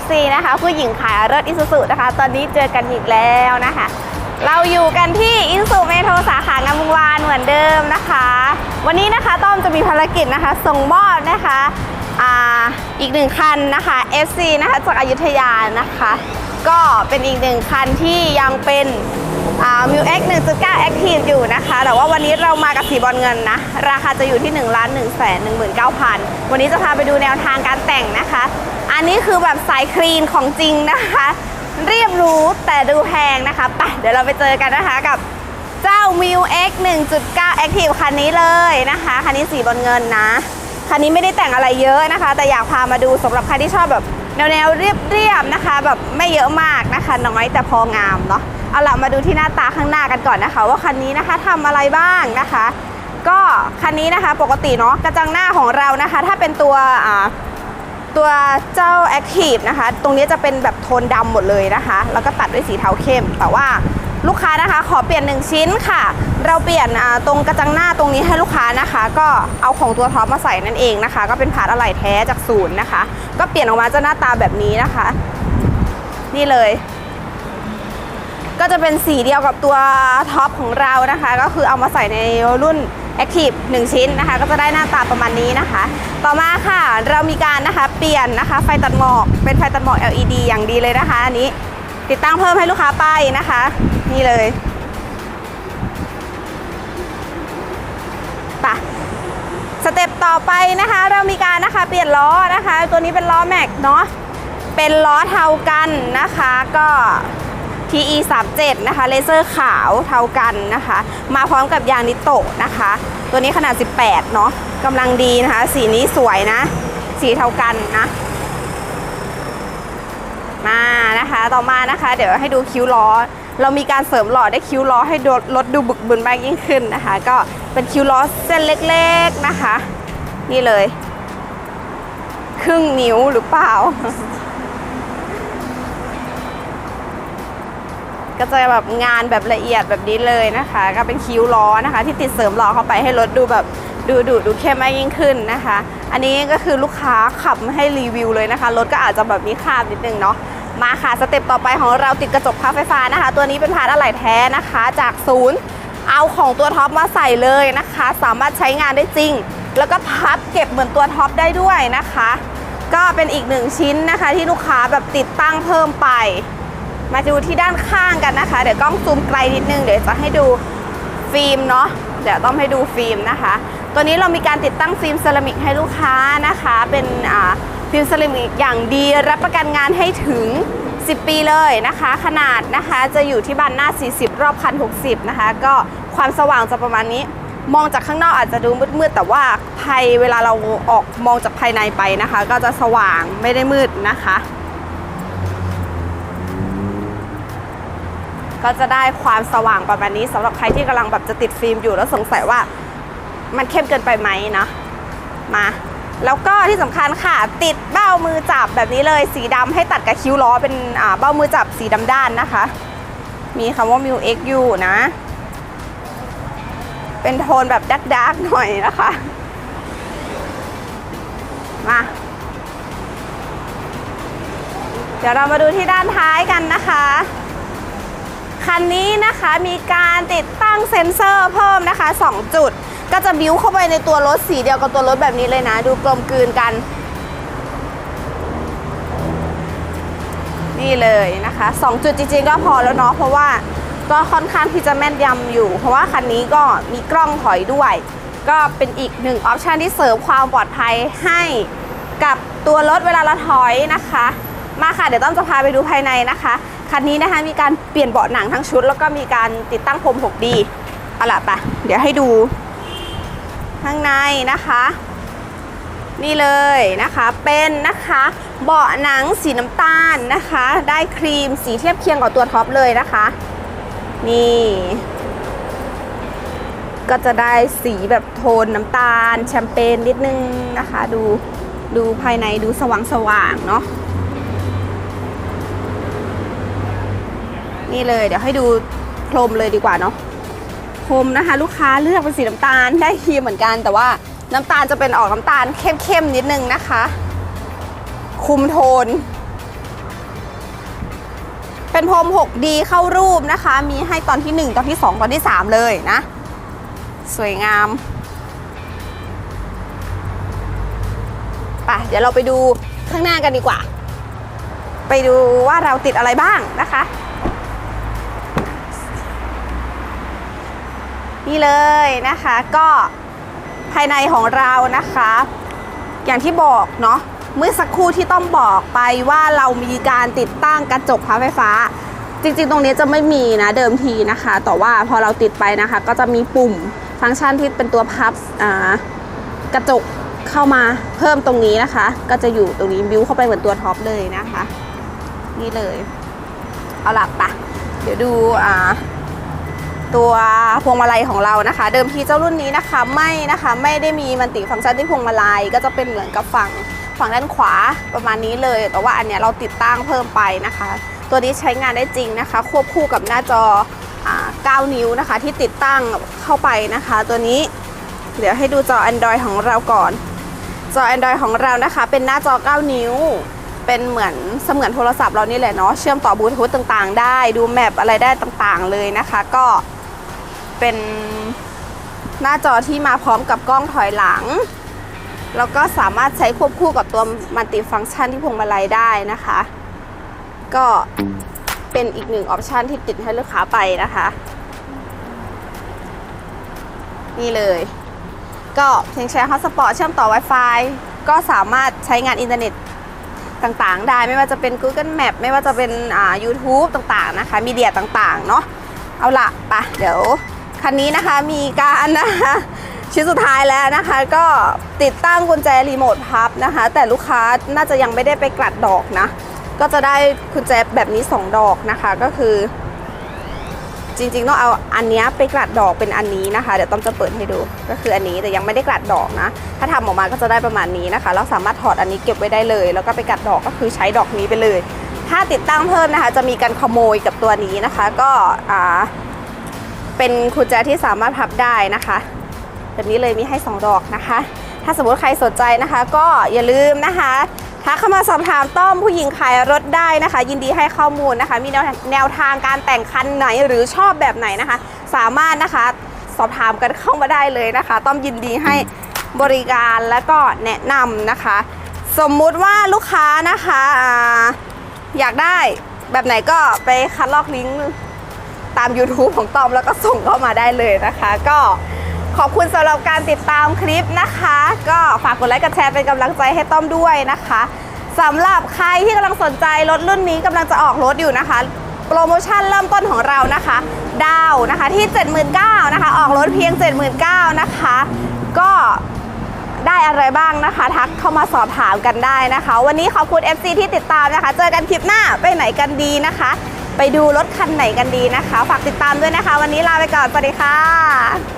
FC นะคะผู้หญิงขายรถอิสุสุนะคะ ตอนนี้เจอกันอีกแล้วนะคะ เราอยู่กันที่อิสุสุเมโทรสาขางามวงวานเหมือนเดิมนะคะ วันนี้นะคะต้อมจะมีภารกิจนะคะ ส่งมอบนะคะอ่าอีกหนึ่งคันนะคะ FC นะคะจากอยุธยานะคะ ก็เป็นอีกหนึ่งคันที่ยังเป็น มิวเอ็ก1.9 Active อคทีฟอยู่นะคะ แต่ว่าวันนี้เรามากับสีบอลเงินนะ ราคาจะอยู่ที่1ล้าน1แสน19,000วันนี้จะพาไปดูแนวทางการแต่งนะคะ อันนี้คือแบบสายคลีนของจริงนะคะ เรียบรู้แต่ดูแพงนะคะไปเดี๋ยวเราไปเจอกันนะคะกับเจ้า m i u X 1.9 Active คันนี้เลยนะคะ คันนี้สีบอลเงินนะ คันนี้ไม่ได้แต่งอะไรเยอะนะคะ แต่อยากพามาดูสำหรับใครที่ชอบแบบแนวแนวๆเรียบๆนะคะ แบบไม่เยอะมากนะคะ น้อยแต่พองามเนาะ เอาละมาดูที่หน้าตาข้างหน้ากันก่อนนะคะ ว่าคันนี้นะคะทำอะไรบ้างนะคะ ก็คันนี้นะคะปกติเนาะกระจังหน้าของเรานะคะ ถ้าเป็นตัวตัวเจ้า Active นะคะ ตรงนี้จะเป็นแบบโทนดำหมดเลยนะคะ แล้วก็ตัดด้วยสีเทาเข้ม แต่ว่าลูกค้านะคะขอเปลี่ยน 1 ชิ้นค่ะ เราเปลี่ยนตรงกระจังหน้าตรงนี้ให้ลูกค้านะคะ ก็เอาของตัวท็อปมาใส่นั่นเองนะคะ ก็เป็นพาร์ทอะไหล่แท้จากศูนย์นะคะ ก็เปลี่ยนออกมาจะหน้าตาแบบนี้นะคะ นี่เลย ก็จะเป็นสีเดียวกับตัวท็อปของเรานะคะ ก็คือเอามาใส่ในรุ่น Active 1 ชิ้นนะคะ ก็จะได้หน้าตาประมาณนี้นะคะ ต่อมาค่ะเรามีการนะคะเปลี่ยนนะคะไฟตัดหมอกเป็นไฟตัดหมอก LED อย่างดีเลยนะคะ อันนี้ติดตั้งเพิ่มให้ลูกค้าไปนะคะ นี่เลยปะสเต็ปต่อไปนะคะ เรามีการนะคะเปลี่ยนล้อนะคะ ตัวนี้เป็นล้อแม็กเนาะเป็นล้อเทากันนะคะ ก็ TE 3 7นะคะเลเซอร์ขาวเท่ากันนะคะ มาพร้อมกับยางนิโตะนะคะ ตัวนี้ขนาด 18 เนาะกำลังดีนะคะ สีนี้สวยนะ สีเท่ากันนะ มานะคะต่อมานะคะ เดี๋ยวให้ดูคิ้วล้อ เรามีการเสริมหล่อได้คิ้วล้อให้รถดูบึกบึนมากยิ่งขึ้นนะคะ ก็เป็นคิ้วล้อเส้นเล็กๆนะคะ นี่เลย ครึ่งนิ้วหรือเปล่า ก็จะแบบงานแบบละเอียดแบบนี้เลยนะคะ ก็เป็นคิ้วล้อนะคะ ที่ติดเสริมล้อเข้าไปให้รถดูแบบดูดูดูเข้มมากยิ่งขึ้นนะคะ อันนี้ก็คือลูกค้าขับให้รีวิวเลยนะคะรถก็อาจจะแบบมีคราบนิดนึงเนาะมาค่ะสเต็ปต่อไปของเราติดกระจกพับไฟฟ้านะคะ ตัวนี้เป็นพาร์ทอะไหล่แท้นะคะ จากศูนย์เอาของตัวท็อปมาใส่เลยนะคะ สามารถใช้งานได้จริง แล้วก็พับเก็บเหมือนตัวท็อปได้ด้วยนะคะ ก็เป็นอีกหนึ่งชิ้นนะคะ ที่ลูกค้าแบบติดตั้งเพิ่มไป มาดูที่ด้านข้างกันนะคะ เดี๋ยวกล้องซูมไกลนิดนึง เดี๋ยวจะให้ดูฟิล์มเนาะ เดี๋ยวต้องให้ดูฟิล์มนะคะ ตัวนี้เรามีการติดตั้งฟิล์มเซรามิกให้ลูกค้านะคะ เป็นฟิล์มเซรามิกอย่างดีรับประกันงานให้ถึง 10 ปีเลยนะคะ ขนาดนะคะจะอยู่ที่บานหน้า 40 รอบคัน 60 นะคะ ก็ความสว่างจะประมาณนี้ มองจากข้างนอกอาจจะดูมืดๆแต่ว่าภายเวลาเราออกมองจากภายในไปนะคะ ก็จะสว่างไม่ได้มืดนะคะ ก็จะได้ความสว่างประมาณนี้สำหรับใครที่กำลังแบบจะติดฟิล์มอยู่แล้วสงสัยว่ามันเข้มเกินไปไหมนะมา แล้วก็ที่สำคัญค่ะ ติดเบ้ามือจับแบบนี้เลยสีดำให้ตัดกับคิ้วล้อเป็นเบ้ามือจับสีดำด้านนะคะ มีคำว่า m ิว X อยู่นะ เป็นโทนแบบดักดักๆหน่อยนะคะ มาเดี๋ยวเรามาดูที่ด้านท้ายกันนะคะ คันนี้นะคะมีการติดตั้งเซ็นเซอร์เพิ่มนะคะ 2 จุด ก็จะบิ้วเข้าไปในตัวรถสีเดียวกับตัวรถแบบนี้เลยนะ ดูกลมกลืนกัน นี่เลยนะคะ 2 จุดจริงๆก็พอแล้วเนาะเพราะว่าก็ค่อนข้างที่จะแม่นยำอยู่ เพราะว่าคันนี้ก็มีกล้องถอยด้วย ก็เป็นอีกหนึ่งออปชันที่เสริมความปลอดภัยให้กับตัวรถเวลาเราถอยนะคะ มาค่ะ เดี๋ยวต้องจะพาไปดูภายในนะคะ คันนี้นะคะมีการเปลี่ยนเบาะหนังทั้งชุด แล้วก็มีการติดตั้งพรม 6D เอาล่ะปะเดี๋ยวให้ดู ข้างในนะคะ นี่เลยนะคะเป็นนะคะเบาะหนังสีน้ำตาลนะคะ ได้ครีมสีเทียบเคียงกับตัวท็อปเลยนะคะ นี่ ก็จะได้สีแบบโทนน้ำตาล แชมเปญนิดนึงนะคะ ดูดูภายในดูสว่างสว่างๆเนาะ นี่เลยเดี๋ยวให้ดูพรมเลยดีกว่าเนาะพรมนะคะ ลูกค้าเลือกเป็นสีน้ำตาลได้ครีมเหมือนกัน แต่ว่าน้ำตาลจะเป็นออกน้ำตาลเข้มๆนิดนึงนะคะ คุมโทน เป็นพรม 6D เข้ารูปนะคะ มีให้ตอนที่ 1 ตอนที่ 2 ตอนที่ 3 เลยนะ สวยงามไปเดี๋ยวเราไปดูข้างหน้ากันดีกว่า ไปดูว่าเราติดอะไรบ้างนะคะ นี่เลยนะคะก็ภายในของเรานะคะ อย่างที่บอกเนาะเมื่อสักครู่ที่ต้องบอกไปว่าเรามีการติดตั้งกระจกพับไฟฟ้า จริงๆ ตรงนี้จะไม่มีนะเดิมทีนะคะ แต่ว่าพอเราติดไปนะคะ ก็จะมีปุ่มฟังก์ชันที่เป็นตัวพับกระจกเข้ามาเพิ่มตรงนี้นะคะ ก็จะอยู่ตรงนี้บิวเข้าไปเหมือนตัวท็อปเลยนะคะ นี่เลย เอาหลับปะเดี๋ยวดูอ่า ตัวพวงมาลัยของเรานะคะ เดิมทีเจ้ารุ่นนี้นะคะไม่นะคะไม่ได้มีมันติฟังก์ชันที่พวงมาลัยก็จะเป็นเหมือนกับฝั่งฝั่งด้านขวาประมาณนี้เลย แต่ว่าอันเนี้ยเราติดตั้งเพิ่มไปนะคะ ตัวนี้ใช้งานได้จริงนะคะ ควบคู่กับหน้าจออ่า9นิ้วนะคะ ที่ติดตั้งเข้าไปนะคะ ตัวนี้เดี๋ยวให้ดูจอ Android ของเราก่อน จอ Android ของเรานะคะ เป็นหน้าจอ 9 นิ้ว เป็นเหมือนเสมือนโทรศัพท์เรานี่แหละเนาะเชื่อมต่อบลูทูธต่างๆ ได้ดูแมปอะไรได้ต่างๆเลยนะคะ ก็ เป็นหน้าจอที่มาพร้อมกับกล้องถอยหลัง แล้วก็สามารถใช้ควบคู่กับตัวมัลติฟังก์ชันที่พวงมาลัยได้นะคะ ก็เป็นอีกหนึ่งออปชันที่ติดให้ลูกค้าไปนะคะ นี่เลย ก็เพียงใช้ฮอตสปอตเชื่อมต่อ Wi-Fi ก็สามารถใช้งานอินเทอร์เน็ตต่างๆ ได้ไม่ว่าจะเป็น Google Map ไม่ว่าจะเป็นอ่า YouTube ต่างๆ นะคะ มีเดียต่างๆ เนาะเอาละปะเดี๋ยว คันนี้นะคะมีการนะคะชิ้นสุดท้ายแล้วนะคะ ก็ติดตั้งกุญแจรีโมทพับนะคะ แต่ลูกค้าน่าจะยังไม่ได้ไปกลัดดอกนะ ก็จะได้กุญแจแบบนี้ 2 ดอกนะคะก็คือ จริงๆต้องเอาอันนี้ไปกลัดดอกเป็นอันนี้นะคะ เดี๋ยวต้อมจะเปิดให้ดูก็คืออันนี้แต่ยังไม่ได้กลัดดอกนะ ถ้าทำออกมาก็จะได้ประมาณนี้นะคะแล้วสามารถถอดอันนี้เก็บไว้ได้เลย แล้วก็ไปกลัดดอกก็คือใช้ดอกนี้ไปเลย ถ้าติดตั้งเพิ่มนะคะ จะมีการขโมยกับตัวนี้นะคะ ก็อ่า เป็นกุญแจที่สามารถพับได้นะคะ แบบนี้เลยมีให้ 2 ดอกนะคะ ถ้าสมมติใครสนใจนะคะ ก็อย่าลืมนะคะทักเข้ามาสอบถามต้อมผู้หญิงขายรถได้นะคะ ยินดีให้ข้อมูลนะคะ มีแนวแนวทางการแต่งคันไหนหรือชอบแบบไหนนะคะ สามารถนะคะสอบถามกันเข้ามาได้เลยนะคะ ต้อมยินดีให้บริการแล้วก็แนะนำนะคะ สมมุติว่าลูกค้านะคะออยากได้แบบไหนก็ไปคัดลอกลิงก์ ตาม YouTube ของตอมแล้วก็ส่งเข้ามาได้เลยนะคะ ก็ขอบคุณสำหรับการติดตามคลิปนะคะ ก็ฝากกดไลค์กดแชร์เป็นกำลังใจให้ต้อมด้วยนะคะสำหรับใครที่กำลังสนใจรถรุ่นนี้กำลังจะออกรถอยู่นะคะ โปรโมชั่นเริ่มต้นของเรานะคะ ดาวนะคะที่ 79,000นะคะ ออกรถเพียง 79,000นะคะ ก็ได้อะไรบ้างนะคะ ทักเข้ามาสอบถามกันได้นะคะ วันนี้ขอบคุณ FC ที่ติดตามนะคะ เจอกันคลิปหน้าไปไหนกันดีนะคะ ไปดูรถคันไหนกันดีนะคะ ฝากติดตามด้วยนะคะ วันนี้ลาไปก่อน สวัสดีค่ะ